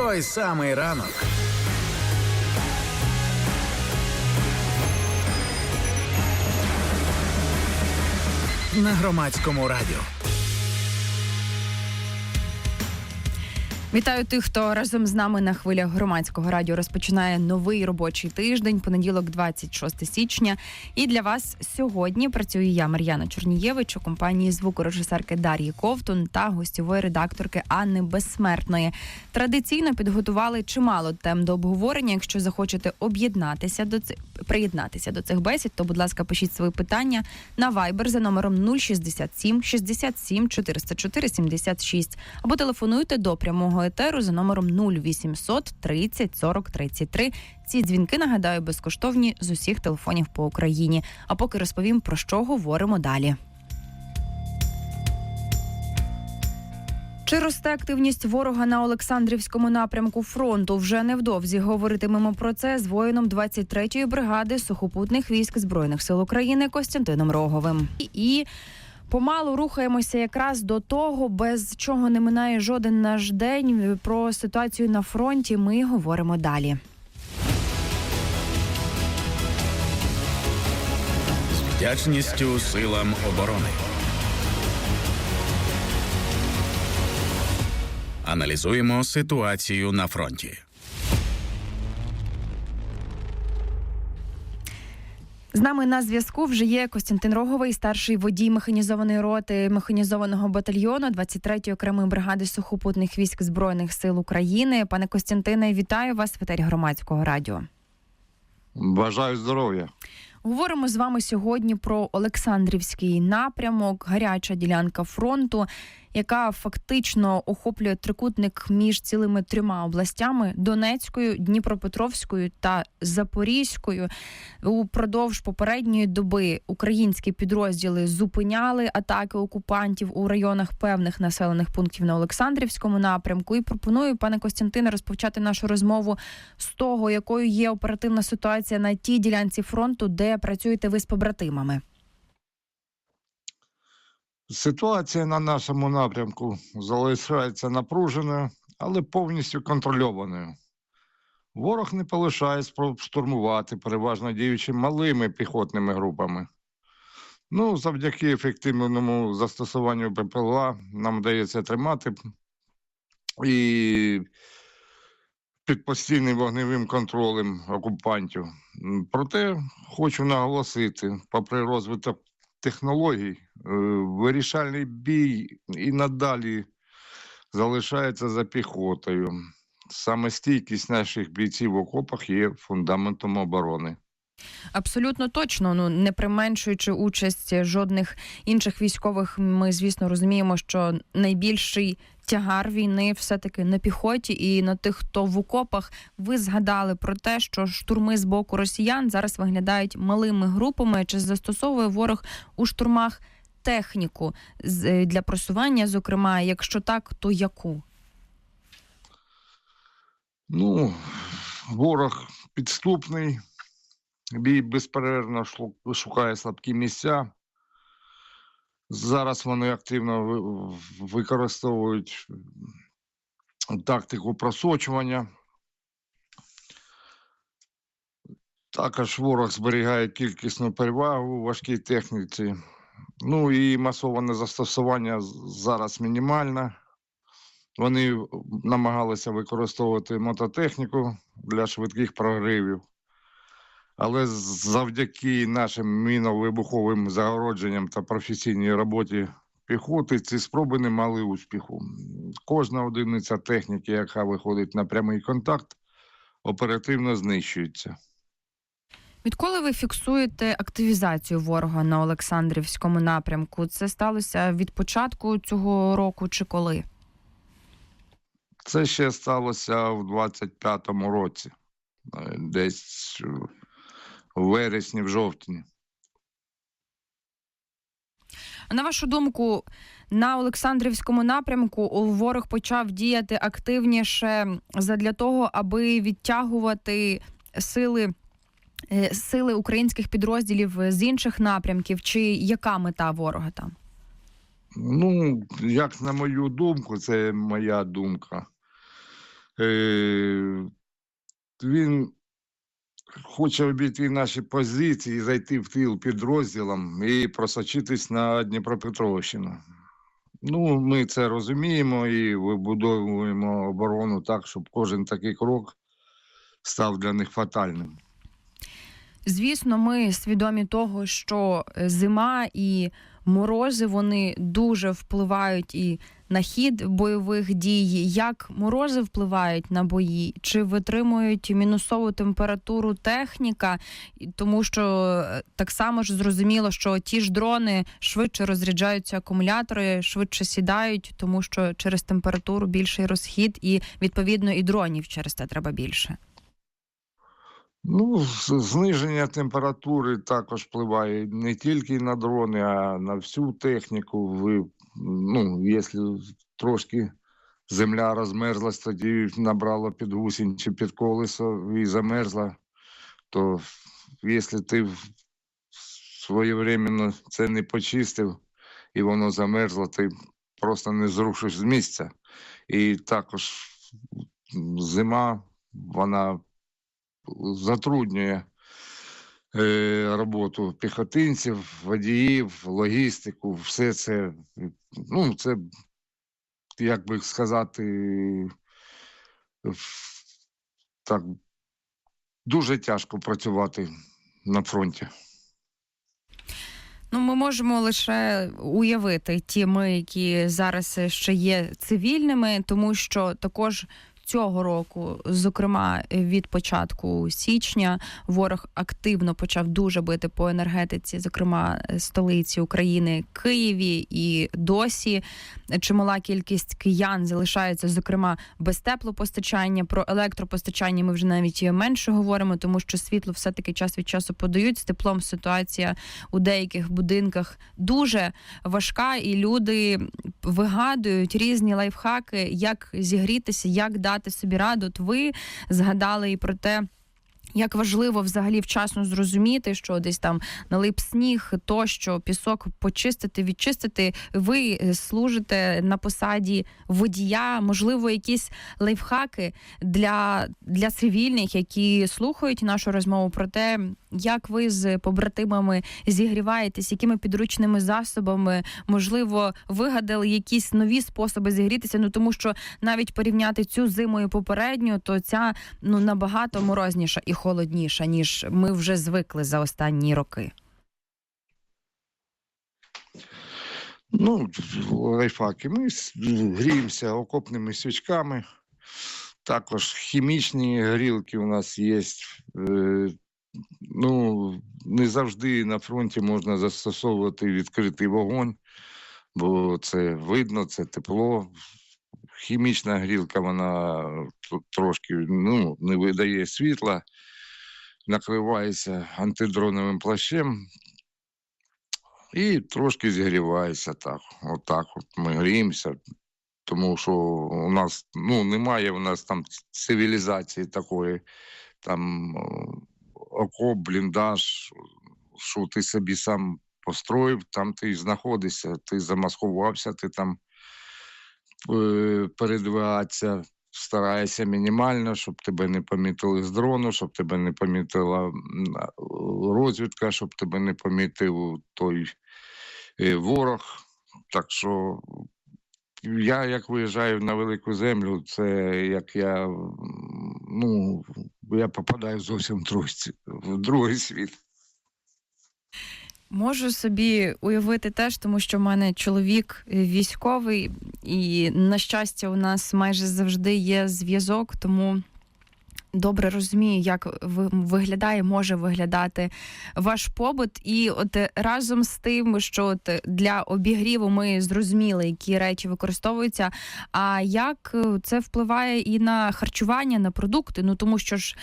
Той самий ранок. На громадському радіо. Вітаю тих, хто разом з нами на хвилях громадського радіо розпочинає новий робочий тиждень, понеділок, 26 січня. І для вас сьогодні працюю я, Мар'яна Чорнієвич, у компанії звукорежисерки Дар'ї Ковтун та гостьової редакторки Анни Безсмертної. Традиційно підготували чимало тем до обговорення. Якщо захочете об'єднатися до цих приєднатися до цих бесід, то будь ласка, пишіть свої питання на Viber за номером 067 67 404 76 або телефонуйте до прямого етеру за номером 0800 30 40 33. Ці дзвінки нагадаю безкоштовні з усіх телефонів по Україні. А поки розповім про що говоримо далі. Чи росте активність ворога на Олександрівському напрямку фронту? Вже невдовзі говоритимемо про це з воїном 23-ї бригади сухопутних військ збройних сил України Костянтином Роговим. І помалу рухаємося якраз до того, без чого не минає жоден наш день. Про ситуацію на фронті ми говоримо далі. З вдячністю силам оборони. Аналізуємо ситуацію на фронті. З нами на зв'язку вже є Костянтин Роговий, старший водій механізованої роти механізованого батальйону 23-ї окремої бригади сухопутних військ збройних сил України. Пане Костянтине, вітаю вас в етері громадського радіо. Бажаю здоров'я. Говоримо з вами сьогодні про Олександрівський напрямок, гаряча ділянка фронту, яка фактично охоплює трикутник між цілими трьома областями Донецькою, Дніпропетровською та Запорізькою. Упродовж попередньої доби українські підрозділи зупиняли атаки окупантів у районах певних населених пунктів на Олександрівському напрямку. І пропоную, пане Костянтине, розпочати нашу розмову з того, якою є оперативна ситуація на тій ділянці фронту, де працюєте ви з побратимами. Ситуація на нашому напрямку залишається напруженою, але повністю контрольованою. Ворог не полишає спроб штурмувати, переважно діючи малими піхотними групами. Ну, завдяки ефективному застосуванню ППЛА нам вдається тримати і під постійним вогневим контролем окупантів. Проте хочу наголосити, попри розвиток технологій, е, вирішальний бій і надалі залишається за піхотою. Саме стійкість наших бійців в окопах є фундаментом оборони. Абсолютно точно. Ну не применшуючи участь жодних інших військових, ми звісно розуміємо, що найбільший тягар війни все-таки на піхоті і на тих, хто в окопах. Ви згадали про те, що штурми з боку росіян зараз виглядають малими групами. Чи застосовує ворог у штурмах техніку для просування? Зокрема, якщо так, то яку? Ну, ворог підступний, бій безперервно шукає слабкі місця. Зараз вони активно використовують тактику просочування. Також ворог зберігає кількісну перевагу у важкій техніці. Ну і масоване застосування зараз мінімальне. Вони намагалися використовувати мототехніку для швидких проривів. Але завдяки нашим міновибуховим загородженням та професійній роботі піхоти ці спроби не мали успіху. Кожна одиниця техніки, яка виходить на прямий контакт, оперативно знищується. Відколи ви фіксуєте активізацію ворога на Олександрівському напрямку? Це сталося від початку цього року чи коли? Це ще сталося в 25-му році, е, десь в вересні, в жовтні. На вашу думку, на Олександрівському напрямку ворог почав діяти активніше задля того, аби відтягувати сили. е, Сили українських підрозділів з інших напрямків, чи яка мета ворога там? Ну, як на мою думку, це моя думка. Е, він хоче обійти наші позиції, зайти в тил підрозділом і просочитись на Дніпропетровщину. Ну, ми це розуміємо і вибудовуємо оборону так, щоб кожен такий крок став для них фатальним. Звісно, ми свідомі того, що е, зима і морози вони дуже впливають і на хід бойових дій. Як морози впливають на бої? Чи витримують мінусову температуру техніка? Тому що е, так само ж зрозуміло, що ті ж дрони швидше розряджаються акумулятори, швидше сідають, тому що через температуру більший розхід, і відповідно і дронів через це треба більше. Ну, зниження температури також впливає не тільки на дрони, а на всю техніку. Ви, ну, якщо трошки земля розмерзлась, тоді набрала під гусінь чи під колесо і замерзла, то якщо ти своєвременно це не почистив і воно замерзло, ти просто не зрушиш з місця. І також зима, вона затруднює е, роботу піхотинців, водіїв, логістику, все це, ну, це, як би сказати, так, дуже тяжко працювати на фронті. Ну, ми можемо лише уявити ті ми, які зараз ще є цивільними, тому що також. Цього року, зокрема від початку січня, ворог активно почав дуже бити по енергетиці, зокрема столиці України Києві, і досі чимала кількість киян залишається, зокрема, без теплопостачання. Про електропостачання ми вже навіть менше говоримо, тому що світло все таки час від часу подають. З теплом ситуація у деяких будинках дуже важка, і люди вигадують різні лайфхаки, як зігрітися, як дати собі раду. От ви згадали і про те. Як важливо взагалі вчасно зрозуміти, що десь там налип сніг, тощо пісок почистити, відчистити. Ви е, служите на посаді водія, можливо, якісь лайфхаки для, для цивільних, які слухають нашу розмову про те, як ви з побратимами зігріваєтесь, якими підручними засобами, можливо, вигадали якісь нові способи зігрітися. Ну тому що навіть порівняти цю зиму і попередню, то ця ну набагато морозніша і холодніша, ніж ми вже звикли за останні роки. Ну, лайфхаки. Ми гріємося окопними свічками. Також хімічні грілки у нас є. Ну, не завжди на фронті можна застосовувати відкритий вогонь, бо це видно, це тепло. Хімічна грілка, вона трошки ну, не видає світла, накривається антидроновим плащем, і трошки зігрівається так. Отак от ми гріємося, тому що у нас ну, немає у нас там цивілізації такої, там окоп, бліндаж, що ти собі сам построїв, там ти знаходишся, ти замаскувався, ти там е, передвигатися. Стараєшся мінімально, щоб тебе не помітили з дрону, щоб тебе не помітила розвідка, щоб тебе не помітив той е, ворог. Так що я, як виїжджаю на велику землю, це як я ну, я попадаю зовсім в другий, в другий світ. Можу собі уявити теж, тому що в мене чоловік військовий, і на щастя, у нас майже завжди є зв'язок, тому. Добре розумію, як ви- виглядає, може виглядати ваш побут. І от е, разом з тим, що от е, для обігріву ми зрозуміли, які речі використовуються. А як е, це впливає і на харчування, на продукти? Ну тому що ж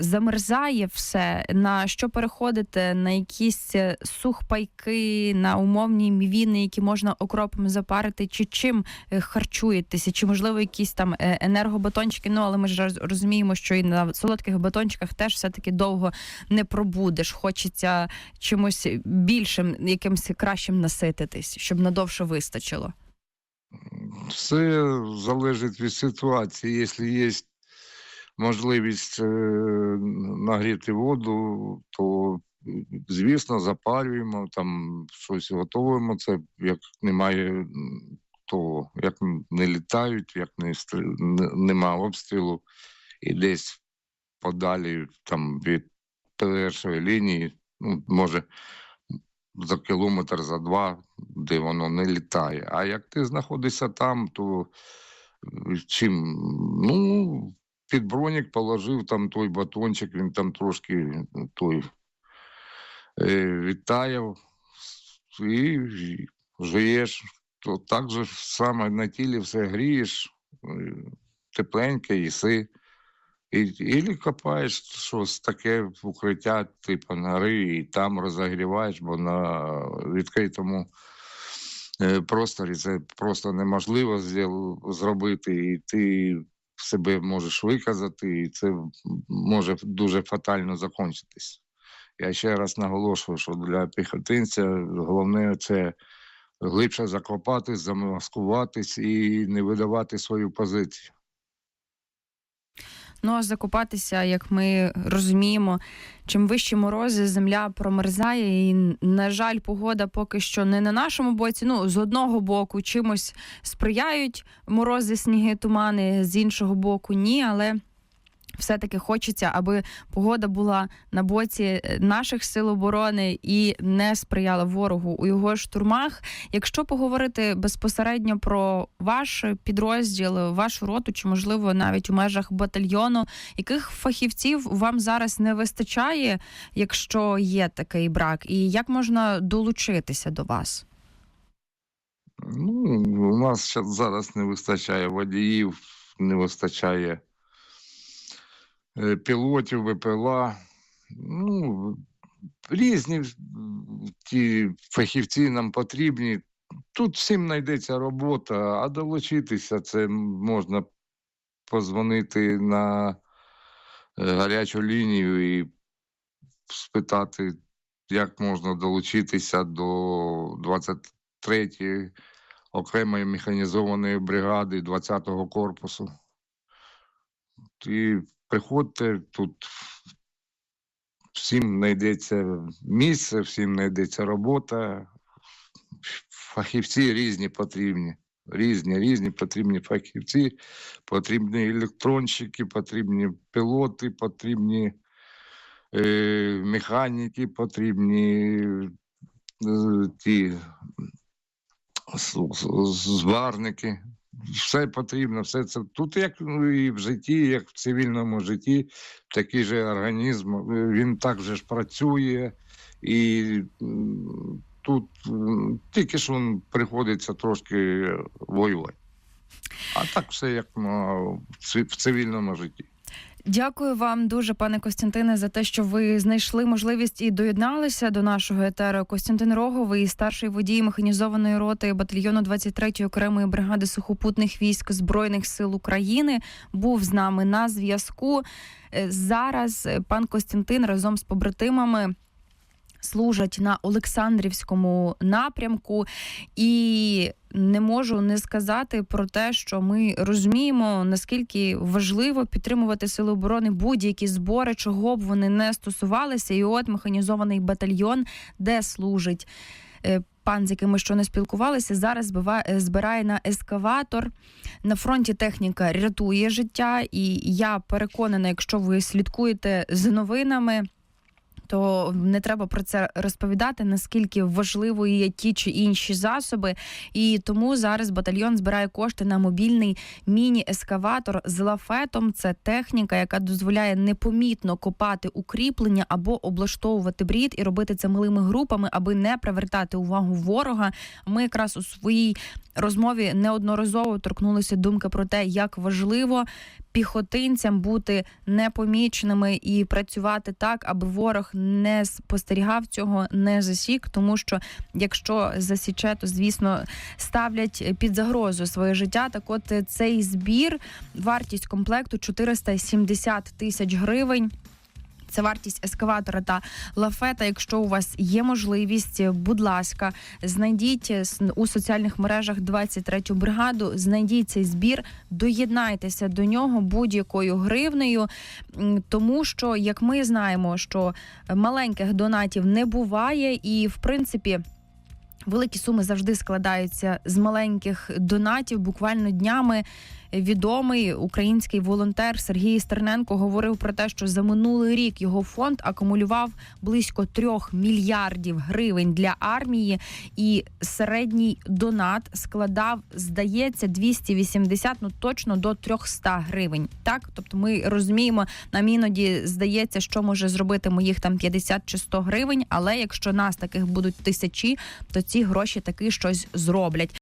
замерзає все. На що переходите? На якісь сухпайки, на умовні мівіни, які можна окропом запарити, чи чим харчуєтеся? Чи можливо якісь там енергобатончики? Ну але ми ж розуміємо, що і на солодких батончиках теж все таки довго не пробудеш. Хочеться чимось більшим, якимось кращим насититись, щоб надовше вистачило. Все залежить від ситуації. Якщо є можливість е, нагріти воду, то звісно запалюємо, там щось готуємо. Це як немає того, як не літають, як не стрі- нема обстрілу, і десь подалі там від першої лінії, ну, може за кілометр, за два, де воно не літає. А як ти знаходишся там, то чим? Ну, під бронік положив там той батончик, він там трошки той е, відтаяв і жуєш. То так же саме на тілі все грієш, е, тепленьке, їси. І, і копаєш щось таке укриття, типу нори, і там розогріваєш, бо на відкритому е, просторі це просто неможливо зробити, і ти себе можеш виказати, і це може дуже фатально закінчитись. Я ще раз наголошую, що для піхотинця головне це глибше закопатись, замаскуватись і не видавати свою позицію. Ну а закопатися, як ми розуміємо, чим вищі морози, земля промерзає, і на жаль, погода поки що не на нашому боці. Ну з одного боку чимось сприяють морози, сніги, тумани, з іншого боку, ні, але. Все-таки хочеться, аби погода була на боці е, наших сил оборони і не сприяла ворогу у його штурмах. Якщо поговорити безпосередньо про ваш підрозділ, вашу роту, чи можливо навіть у межах батальйону, яких фахівців вам зараз не вистачає, якщо є такий брак, і як можна долучитися до вас? Ну, у нас зараз не вистачає водіїв, не вистачає пілотів, ВПЛА. Ну, різні ті фахівці нам потрібні. Тут всім знайдеться робота, а долучитися це можна позвонити на е, гарячу лінію і спитати, як можна долучитися до 23-ї окремої механізованої бригади 20-го корпусу. І приходьте тут. Всім знайдеться місце, всім знайдеться робота. Фахівці різні потрібні. Різні, різні потрібні фахівці, потрібні електронщики, потрібні пілоти, потрібні е, механіки, потрібні е, ті зварники. Все потрібно, все це тут, як ну, і в житті, як в цивільному житті, такий же організм, е, він так же ж працює, і тут тільки що він приходиться трошки воювати. А так все як ну, в цивільному житті. Дякую вам дуже, пане Костянтине, за те, що ви знайшли можливість і доєдналися до нашого етеру. Костянтин Роговий, старший водій механізованої роти батальйону 23-ї окремої бригади сухопутних військ збройних сил України, був з нами на зв'язку. Е, Зараз е, пан Костянтин разом з побратимами. Служать на Олександрівському напрямку, і не можу не сказати про те, що ми розуміємо, наскільки важливо підтримувати сили оборони будь-які збори, чого б вони не стосувалися. І от механізований батальйон, де служить е, пан, з яким ми що не спілкувалися, зараз е, збирає на ескаватор. На фронті техніка рятує життя, і я переконана, якщо ви слідкуєте за новинами. То не треба про це розповідати, наскільки важливою є ті чи інші засоби. І тому зараз батальйон збирає кошти на мобільний міні-ескаватор з лафетом. Це техніка, яка дозволяє непомітно копати укріплення або облаштовувати брід і робити це малими групами, аби не привертати увагу ворога. Ми якраз у своїй розмові неодноразово торкнулися думки про те, як важливо піхотинцям бути непоміченими і працювати так, аби ворог не спостерігав цього, не засік. Тому що якщо засіче, то звісно ставлять під загрозу своє життя. Так, от е, цей збір, вартість комплекту 470 тисяч гривень. Це вартість ескаватора та лафета. Якщо у вас є можливість, будь ласка, знайдіть с- у соціальних мережах 23-ю бригаду, знайдіть цей збір, доєднайтеся до нього будь-якою гривнею, тому що, як ми знаємо, що маленьких донатів не буває, і в принципі. Великі суми завжди складаються з маленьких донатів. Буквально днями відомий український волонтер Сергій Стерненко говорив про те, що за минулий рік його фонд акумулював близько трьох мільярдів гривень для армії, і середній донат складав, здається, 280, ну точно до 300 гривень. Так, тобто ми розуміємо, нам іноді здається, що може зробити моїх там 50 чи 100 гривень. Але якщо нас таких будуть тисячі, то ці гроші таки щось зроблять.